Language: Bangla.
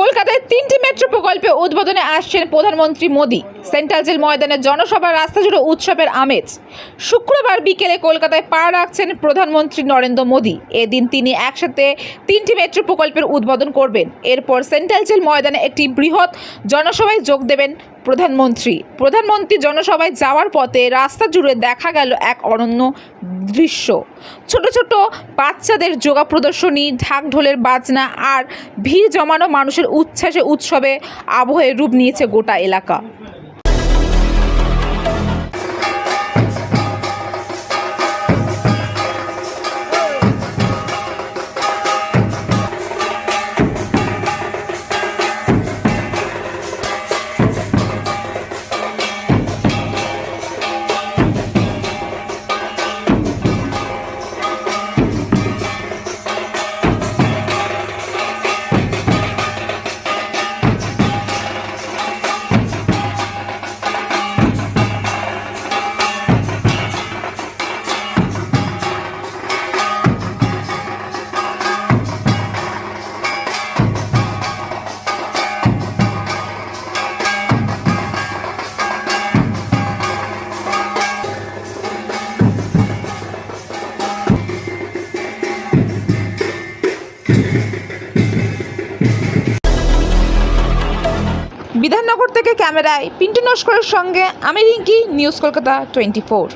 কলকাতায় তিনটি মেট্রো প্রকল্পে উদ্বোধনে আসছেন প্রধানমন্ত্রী মোদী। সেন্ট্রাল জেল ময়দানে জনসভা রাস্তা জুড়ে উৎসবের আমেজ। শুক্রবার বিকেলে কলকাতায় পা রাখছেন প্রধানমন্ত্রী নরেন্দ্র মোদী। এদিন তিনি একসাথে তিনটি মেট্রো প্রকল্পের উদ্বোধন করবেন। এরপর সেন্ট্রাল জেল ময়দানে একটি বৃহৎ জনসভায় যোগ দেবেন প্রধানমন্ত্রী। প্রধানমন্ত্রী জনসভায় যাওয়ার পথে রাস্তা জুড়ে দেখা গেল এক অনন্য দৃশ্য। ছোট ছোট বাচ্চাদের যোগা প্রদর্শনী, ঢাক ঢোলের বাজনা আর ভিড় জমানো মানুষের উচ্ছ্বাসে উৎসবে আবহে রূপ নিয়েছে গোটা এলাকা। বিধাননগর থেকে ক্যামেরায় পিন্টু নস্করের সঙ্গে আমি Rinki news Kolkata twenty four.